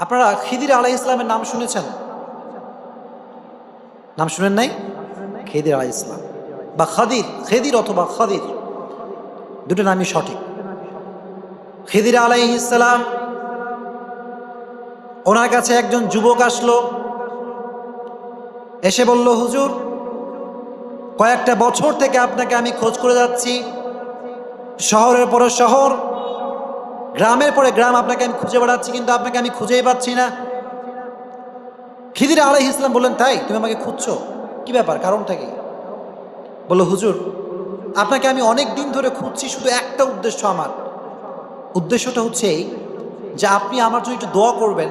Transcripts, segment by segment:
আপনারা খিদির আলাহ ইসলামের নাম শুনেছেন? নাম শুনেন নাই? খেদির আলাহ ইসলাম বা খাদির, খেদির অথবা খাদির। দুটো নামই সঠিক। খিদির আলাই ইসলাম ওনার কাছে একজন যুবক আসলো। এসে বলল, হুজুর, কয়েকটা বছর থেকে আপনাকে আমি খোঁজ করে যাচ্ছি। শহরের পরে শহর গ্রামের পরে গ্রাম আপনাকে আমি খুঁজে বেড়াচ্ছি, কিন্তু আপনাকে আমি খুঁজেই পাচ্ছি না। খিদিরা আলাই ইসলাম বললেন, তাই, তুমি আমাকে খুঁজছো? কি ব্যাপার? কারণটা কি? বলল, হুজুর, আপনাকে আমি অনেক দিন ধরে খুঁজছি, শুধু একটা উদ্দেশ্য আমার। উদ্দেশ্যটা হচ্ছে এই যে আপনি আমার জন্য একটু দোয়া করবেন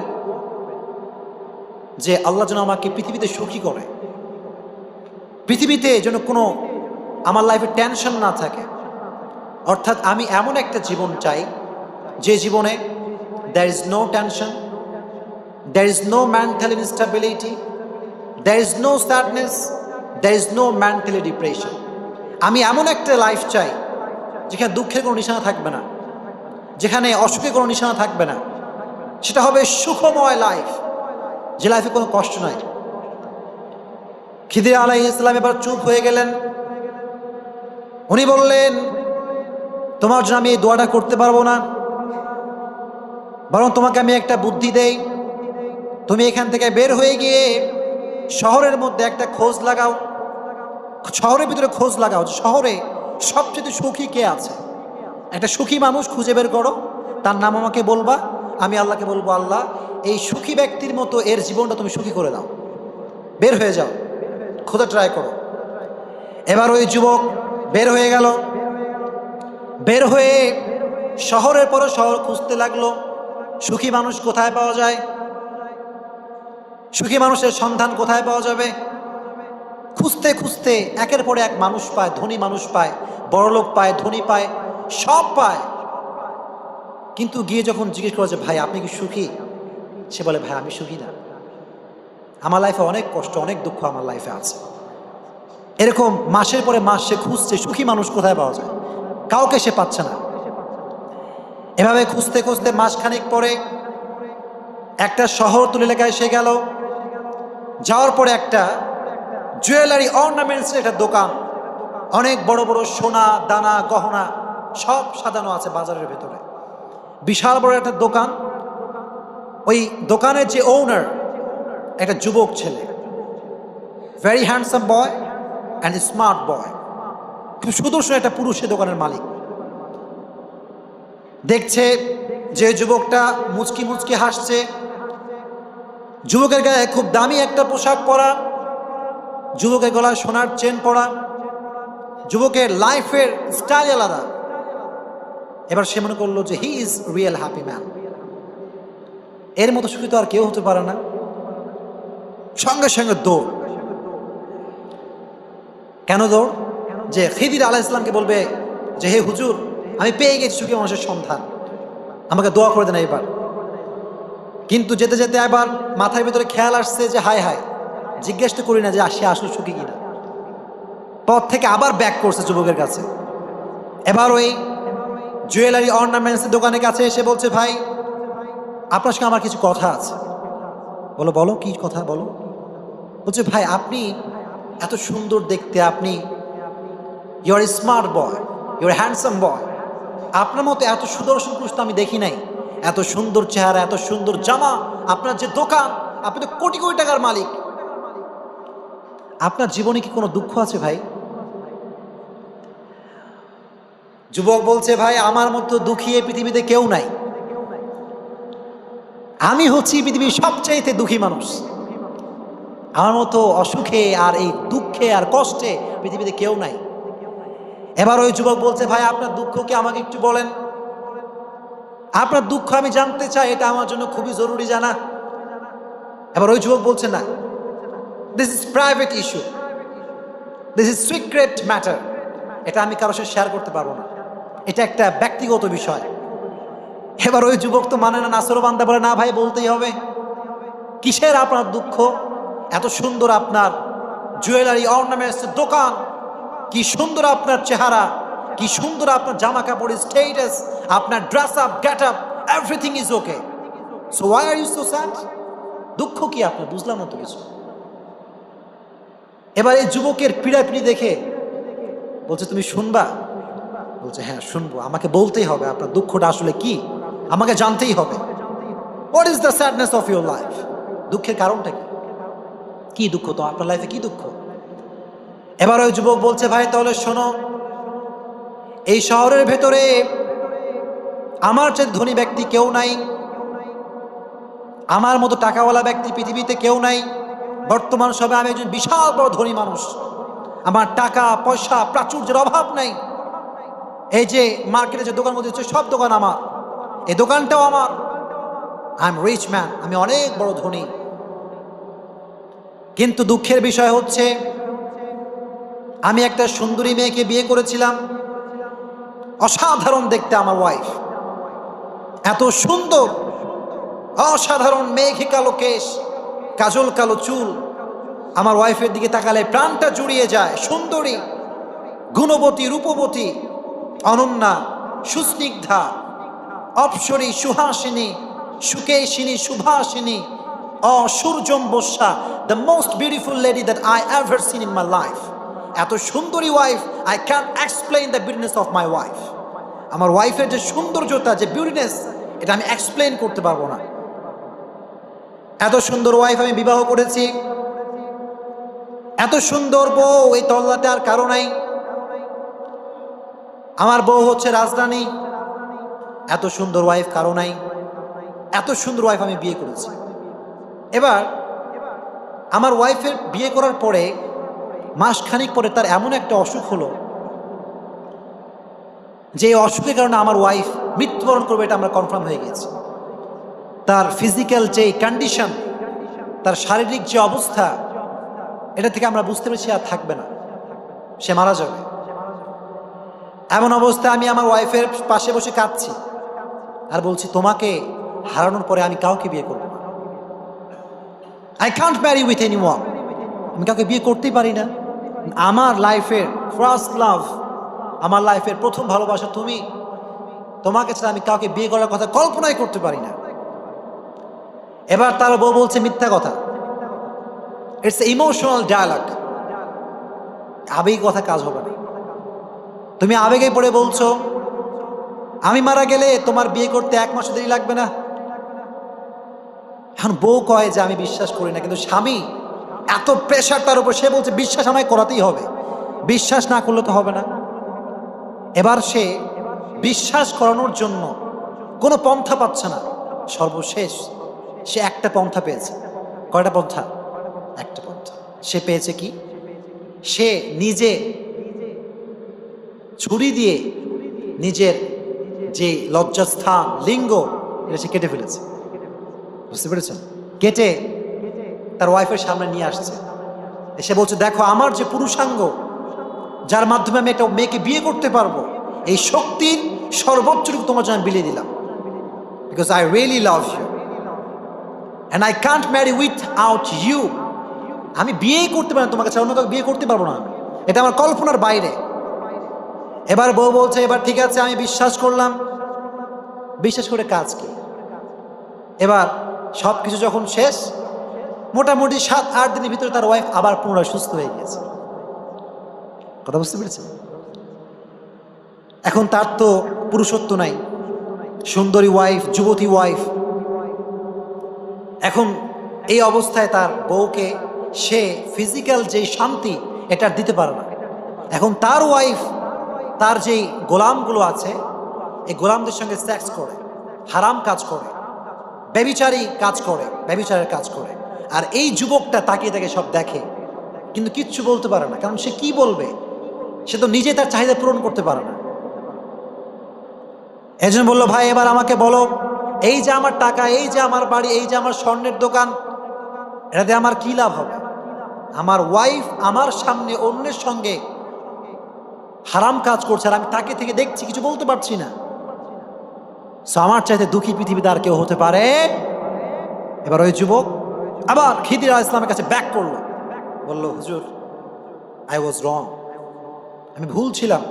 যে আল্লাহ যেন আমাকে পৃথিবীতে সুখী করে। পৃথিবীতে যেন কোনো আমার লাইফে টেনশন না থাকে। অর্থাৎ আমি এমন একটা জীবন চাই যে জীবনে there is no tension there is no mental instability there is no sadness there is no mentally depression আমি এমন একটা লাইফ চাই যেখানে দুঃখের কোনো নিশানা থাকবে না, যেখানে অসুখের কোনো নিশানা থাকবে না। সেটা হবে সুখময় লাইফ যে লাইফে কোনো কষ্ট নাই। খিদির আলাই ইসলাম এবার চুপ হয়ে গেলেন। উনি বললেন, তোমার জন্য আমি এই দোয়াটা করতে পারব না। বরং তোমাকে আমি একটা বুদ্ধি দেই। তুমি এখান থেকে বের হয়ে গিয়ে শহরের মধ্যে একটা খোঁজ লাগাও। শহরের ভিতরে খোঁজ লাগাও শহরে সবচেয়ে সুখী কে আছে? একটা সুখী মানুষ খুঁজে বের করো। তার নাম আমাকে বলবা। আমি আল্লাহকে বলব, আল্লাহ, এই সুখী ব্যক্তির মতো এর জীবনটা তুমি সুখী করে দাও। বের হয়ে যাও। খোঁজা ট্রাই করো। এবার ওই যুবক বের হয়ে গেল। বের হয়ে শহরের পরে শহর খুঁজতে লাগল। সুখী মানুষ কোথায় পাওয়া যায়? সুখী মানুষের সন্ধান কোথায় পাওয়া যাবে? খুঁজতে খুঁজতে একের পরে এক মানুষ পায়, ধনী মানুষ পায়, বড়লোক পায়, ধনী পায়, সব পায়। কিন্তু গিয়ে যখন জিজ্ঞেস করে যে, ভাই, আপনি কি সুখী? সে বলে, ভাই, আমি সুখী না। আমার লাইফে অনেক কষ্ট, অনেক দুঃখ আমার লাইফে আছে। এরকম মাসের পরে মাস সে খুঁজছে সুখী মানুষ কোথায় পাওয়া যায়? কাউকে সে পাচ্ছে না। এভাবে খুঁজতে খুঁজতে মাসখানেক পরে একটা শহর তুলে এলাকায় সে গেল। যাওয়ার পরে একটা জুয়েলারি অর্নামেন্টসের একটা দোকান। অনেক বড় বড় সোনা, দানা, গহনা সব সাজানো আছে বাজারের ভেতরে। বিশাল বড় একটা দোকান। ওই দোকানের যে ওনার একটা যুবক ছেলে। Very handsome boy and smart boy খুব সুদর্শন একটা পুরুষের দোকানের মালিক। দেখছে যে যুবকটা মুচকি মুচকি হাসছে। যুবকের গায়ে খুব দামি একটা পোশাক পরা। যুবকের গলায় সোনার চেন পরা। যুবকের লাইফের স্টাইল আলাদা। এবার সে মনে করল যে he is real happy man. এর মতো সুখী তো আর কেউ হতে পারে না। সঙ্গে সঙ্গে দৌড়। কেন দৌড়? যে খিদির আলাহ ইসলামকে বলবে যে, হে হুজুর আমি পেয়ে গেছি সুখী মানুষের সন্ধান। আমাকে দোয়া করে দেন এবার। কিন্তু যেতে যেতে এবার মাথার ভিতরে খেয়াল আসছে যে হায় হায়, জিজ্ঞেস তো করি না যে সে আসলে সুখী কিনা। পথ থেকে আবার ব্যাক করছে যুবকের কাছে। এবার ওই জুয়েলারি অর্নামেন্টসের দোকানের কাছে এসে বলছে, ভাই, আপনার সঙ্গে আমার কিছু কথা আছে। বলো বলো, কি কথা বলো? বলছে, ভাই, আপনি এত সুন্দর দেখতে, আপনি you're smart boy you're handsome boy আপনার মতো এত সুদর্শন পুরুষ তো আমি দেখি নাই। এত সুন্দর চেহারা, এত সুন্দর জামা, আপনার যে দোকান, আপনি তো কোটি কোটি টাকার মালিক। আপনার জীবনে কি কোনো দুঃখ আছে ভাই? যুবক বলছে, ভাই, আমার মতো দুঃখী এই পৃথিবীতে কেউ নাই। আমি হচ্ছি পৃথিবীর সবচাইতে দুঃখী মানুষ। আমার মতো অসুখে আর এই দুঃখে আর কষ্টে পৃথিবীতে কেউ নাই। এবার ওই যুবক বলছে, ভাই, আপনার দুঃখ কি আমাকে একটু বলেন? আপনার দুঃখ আমি জানতে চাই, এটা আমার জন্য খুবই জরুরি জানা। এবার ওই যুবক বলছে, না this is private issue this is secret matter এটা আমি কারোর সাথে শেয়ার করতে পারব না। এটা একটা ব্যক্তিগত বিষয়। এবার ওই যুবক তো মানে না, নাসর বান্দা বলে, না ভাই, বলতেই হবে। কিসের আপনার দুঃখ? এত সুন্দর আপনার জুয়েলারি অর্নামেন্টস দোকান কি সুন্দর আপনার চেহারা, কি সুন্দর আপনার জামা কাপড় স্টেটাস আপনার dress up get up everything is okay so why are you so sad দুঃখ কি আপনার? বুঝলাম না তো কিছু। এবার এই যুবকের পিড়াপিড়ি দেখে বলছে, তুমি শুনবা? বলছে হ্যাঁ শুনব। আমাকে বলতেই হবে। আপনার দুঃখটা আসলে কি? আমাকে জানতেই হবে। What is the sadness of your life দুঃখের কারণটা কি? কি দুঃখ তো? আপনার লাইফে কি দুঃখ? এবার ওই যুবক বলছে, ভাই, তাহলে শোনো, এই শহরের ভেতরে আমার যে ধনী ব্যক্তি কেউ নাই, আমার মতো টাকাওয়ালা ব্যক্তি পৃথিবীতে কেউ নাই, বর্তমান সবে আমি একজন বিশাল বড় ধনী মানুষ, আমার টাকা, পয়সা, প্রাচুর্যের অভাব নাই, এই যে মার্কেটে যে দোকান মধ্যে সব দোকান আমার, এই দোকানটাও আমার আই এম রিচ ম্যান আমি অনেক বড় ধনী। কিন্তু দুঃখের বিষয় হচ্ছে আমি একটা সুন্দরী মেয়েকে বিয়ে করেছিলাম। অসাধারণ দেখতে আমার ওয়াইফ এত সুন্দর, অসাধারণ মেঘে কালো কেশ, কাজল কালো চুল। আমার ওয়াইফের দিকে তাকালে প্রাণটা জুড়িয়ে যায়। সুন্দরী, গুণবতী, রূপবতী, অনন্যা, সুস্নিগ্ধা, অপসরী, সুহাসিনী, সুকেশিনী, সুভাসিনী অসূর্যম বস্যা the most beautiful lady that I ever seen in my life এত সুন্দরী wife I can explain the beautiness of my wife আমার ওয়াইফের যে সৌন্দর্যতা, যে বিউটিনেস এটা আমি এক্সপ্লেইন করতে পারব না। এত সুন্দর ওয়াইফ আমি বিবাহ করেছি। এত সুন্দর বউ এই তল্লাতে আর কারও নাই। আমার বউ হচ্ছে রাজধানী এত সুন্দর ওয়াইফ কারও নাই। এত সুন্দর ওয়াইফ আমি বিয়ে করেছি। এবার, আমার ওয়াইফের বিয়ে করার পরে মাসখানিক পরে তার এমন একটা অসুখ হলো যে অসুখের কারণে আমার ওয়াইফ মৃত্যুবরণ করবে এটা আমরা কনফার্ম হয়ে গেছি। তার ফিজিক্যাল যে কন্ডিশন তার শারীরিক যে অবস্থা, এটা থেকে আমরা বুঝতে পেরেছি আর থাকবে না। সে মারা যাবে। এমন অবস্থায় আমি আমার ওয়াইফের পাশে বসে কাঁদছি আর বলছি, তোমাকে হারানোর পরে আমি কাউকে বিয়ে করব না। I can't marry with any one আমি কাউকে বিয়ে করতেই পারি না। আমার লাইফের ফার্স্ট লাভ আমার লাইফের প্রথম ভালোবাসা তুমি। তোমাকে ছাড়া আমি কাউকে বিয়ে করার কথা কল্পনাই করতে পারি না। এবার তার বউ বলছে মিথ্যা কথা। ইটস এ ইমোশনাল ডায়ালগ আবেগ কথা কাজ হবে না। তুমি আবেগে পড়ে বলছো, আমি মারা গেলে তোমার বিয়ে করতে এক মাস দেরি লাগবে না। এখন বউ কয় যে, আমি বিশ্বাস করি না। কিন্তু স্বামী এত প্রেশার তার উপর, সে বলছে, বিশ্বাস আমায় করাতেই হবে। বিশ্বাস না করলে তো হবে না। এবার সে বিশ্বাস করানোর জন্য কোনো পন্থা পাচ্ছে না। সর্বশেষ সে একটা পন্থা পেয়েছে। কয়টা পন্থা? একটা পন্থা। সে পেয়েছে কি? সে নিজে ছুরি দিয়ে নিজের যে লজ্জাস্থান, লিঙ্গ, এটা সে কেটে ফেলেছে। বুঝতে পেরেছেন? কেটে তার ওয়াইফের সামনে নিয়ে আসছে। এসে বলছে, দেখো, আমার যে পুরুষাঙ্গ, যার মাধ্যমে আমি একটা মেয়েকে বিয়ে করতে পারব, এই শক্তির সর্বোচ্চটুকু তোমার জন্য বিলিয়ে দিলাম। Because I really love you and I can't marry without you আমি বিয়েই করতে পারি না তোমাকে ছাড়া অন্য কাউকে বিয়ে করতে পারব না আমি। এটা আমার কল্পনার বাইরে। এবার বউ বলছে, এবার ঠিক আছে, আমি বিশ্বাস করলাম। বিশ্বাস করে কাজ কি? এবার সব কিছু যখন শেষ মোটামুটি সাত, আট দিনের ভিতরে তার ওয়াইফ আবার পুনরায় সুস্থ হয়ে গিয়েছে। কথা বুঝতে পেরেছেন? এখন তার তো পুরুষত্ব নাই। সুন্দরী ওয়াইফ যুবতী ওয়াইফ এখন এই অবস্থায় তার বউকে সে ফিজিক্যাল যেই শান্তি, এটা দিতে পারে না। এখন তার ওয়াইফ তার যেই গোলামগুলো আছে, এই গোলামদের সঙ্গে সেক্স করে, হারাম কাজ করে, ব্যবিচারী কাজ করে, ব্যবিচারের কাজ করে। আর এই যুবকটা তাকিয়ে তাকে সব দেখে। কিন্তু কিচ্ছু বলতে পারে না, কারণ সে কি বলবে? সে তো নিজে তার চাহিদা পূরণ করতে পারে না। একজন বলল, ভাই, এবার আমাকে বলো, এই যে আমার টাকা, এই যে আমার বাড়ি, এই যে আমার স্বর্ণের দোকান, এটাতে আমার কি লাভ হবে? আমার ওয়াইফ আমার সামনে অন্যের সঙ্গে হারাম কাজ করছে আর আমি তাকে থেকে দেখছি, কিছু বলতে পারছি না। আমার চাইতে দুঃখী পৃথিবীতে আর কেউ হতে পারে? এবার ওই যুবক আবার খিদির ইসলামের কাছে ব্যাক করল। বলল, হুজুর আই ওয়াজ রং আমি ভুল ছিলাম।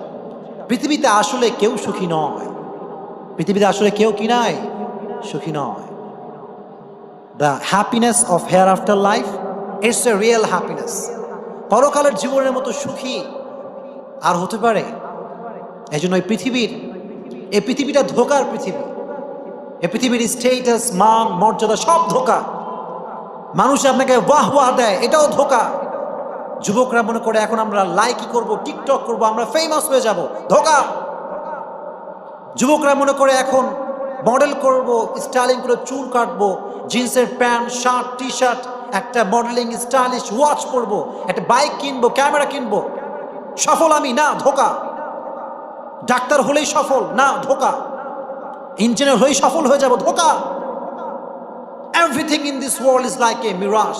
পৃথিবীতে আসলে কেউ সুখী নয়। পৃথিবীতে আসলে কেউ কি নাই? সুখী নয়। The happiness of hereafter life it's a real happiness পরকালের জীবনের মতো সুখী আর হতে পারে। এই জন্য এই পৃথিবীর, এই পৃথিবীটা ধোকার পৃথিবী। এই পৃথিবীর স্টেটাস মান, মর্যাদা সব ধোকা। মানুষ আপনাকে বাহ বাহ দেয়, এটাও ধোকা। যুবকরা মনে করে, এখন আমরা লাইকি করব টিকটক করব, আমরা ফেমাস হয়ে যাব। ধোকা। যুবকরা মনে করে, এখন মডেল করব স্টাইলিং করে চুল কাটবো জিন্সের প্যান্ট শার্ট টি শার্ট একটা মডেলিং স্টাইলিশ ওয়াচ পরবো, একটা বাইক কিনবো ক্যামেরা কিনবো। সফল আমি? না, ধোকা। ডাক্তার হলেই সফল? না, ধোকা। ইঞ্জিনিয়ার হলেই সফল হয়ে যাব? ধোকা। Everything in this world is like a mirage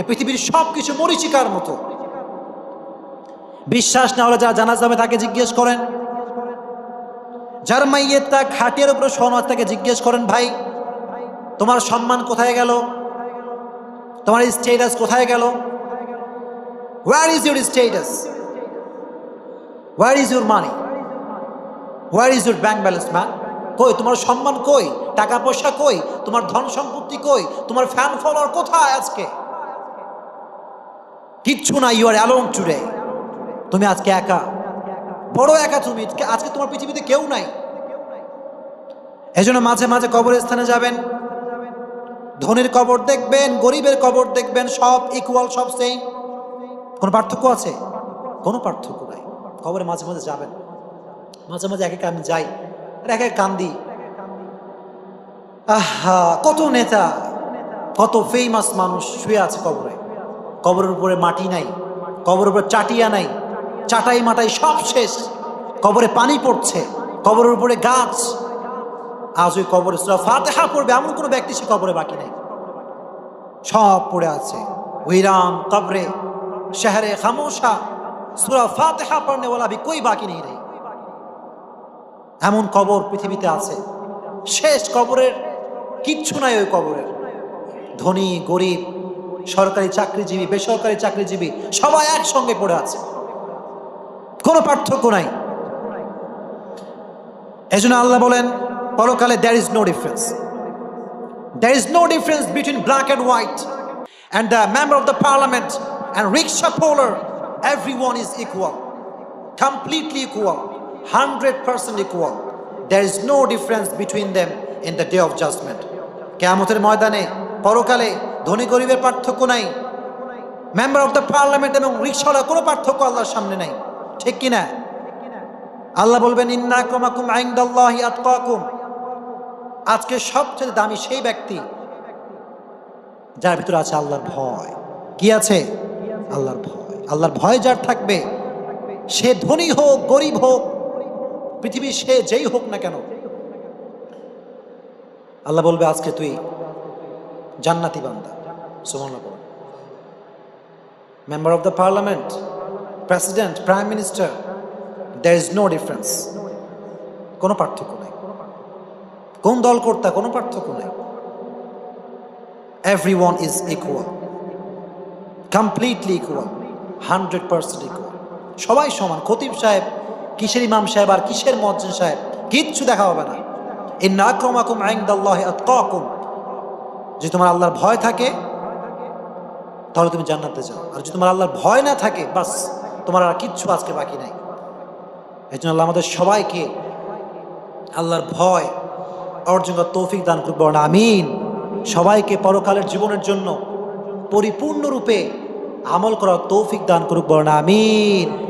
এ পৃথিবীর সব কিছু মরিচিকার মতো। বিশ্বাস না হলে যা জানা যাবে তাকে জিজ্ঞেস করেন। যার মাইয়ের তা খাটিয়ার উপরে শোনো তাকে জিজ্ঞেস করেন, ভাই, তোমার সম্মান কোথায় গেল? তোমার স্টেটাস কোথায় গেল? Where is your status where is your money where is your bank balance man কই? তোমার সম্মান কই? টাকা পয়সা কই? তোমার ধন সম্পত্তি কই? তোমার ফ্যান ফলোয়ার কোথায় আজকে? কিচ্ছু না ইউ আর অ্যালোন টুডে তুমি আজকে একা। বড় একা তুমি। আজকে তোমার পৃথিবীতে কেউ নাই। এই জন্য মাঝে মাঝে কবরের স্থানে যাবেন। ধনীর কবর দেখবেন, গরিবের কবর দেখবেন, সব ইকুয়াল সব সেই কোনো পার্থক্য আছে? কোনো পার্থক্য নাই। কবরে মাঝে মাঝে যাবেন। মাঝে মাঝে এক আমি যাই। এক এক কান্দি। আহা, কত নেতা, কত ফেমাস মানুষ শুয়ে আছে কবরে। কবরের উপরে মাটি নাই, কবরের উপরে চাটিয়া নাই, চাটাই মাটাই সব শেষ। কবরে পানি পড়ছে, কবরের উপরে গাছ। আজ ওই কবরে ফাতেহা পড়বে, এমন কোনো ব্যক্তি সে কবরে বাকি নেই। সব পড়ে আছে। উইরাম কবরে, শহরে খামোশা। সুরা ফাতেহা পড়নে ওলা ভি কই বাকি নেই রে? এমন কবর পৃথিবীতে আছে। শেষ কবরের কিচ্ছু নাই ওই কবরের। ধনী গরিব সরকারি চাকরিজীবী বেসরকারি চাকরিজীবী সবাই একসঙ্গে পড়ে আছে। কোনো পার্থক্য নাই। এই জন্য আল্লাহ বলেন পরকালে there is no difference there is no difference between black and white and the member of the parliament and rickshaw puller every one is equal completely equal, 100% equal. There is no difference between them in the day of judgment. কেয়ামতের ময়দানে, পরকালে ধনী গরিবের পার্থক্য নাই। Member of the parliament এবং রিক্সাওয়ালা কোনো পার্থক্য আল্লাহর সামনে নাই। ঠিক কিনা আল্লাহ বলবেন, ইন্না কমাকুম আইন্দাল্লাহি আতকাকুম। আজকে সবচেয়ে দামি সেই ব্যক্তি যার ভিতরে আছে আল্লাহর ভয়। কি আছে? আল্লাহর ভয়। আল্লাহর ভয় যার থাকবে, সে ধনী হোক, গরিব হোক পৃথিবীর সে যেই হোক না কেন, আল্লাহ বলবে, আজকে তুই জান্নাতি বান্দা। সুমান member of the parliament president prime minister there is no difference কোনো পার্থক্য নেই। কোন দল কর্তা, কোনো পার্থক্য নেই। Every one is equal completely equal hundred percent equal সবাই সমান। খতিব সাহেব কিসের ইমাম সাহেব আর কিসের মজ্জিন সাহেব? কিচ্ছু দেখা হবে না। এই নাক্রমাকুম আইন্দাল্লাহ আতকাকুম। যে তোমার আল্লাহর ভয় থাকে, তাহলে তুমি জান্নাতে যাও। আর যদি তোমার আল্লাহর ভয় না থাকে, বাস, তোমার আর কিচ্ছু আজকে বাকি নাই। এই জন্য আল্লাহ আমাদের সবাইকে আল্লাহর ভয় অর্জন তৌফিক দান করব না আমিন। সবাইকে পরকালের জীবনের জন্য পরিপূর্ণরূপে আমল করার তৌফিক দান করুক বর্ণা আমিন।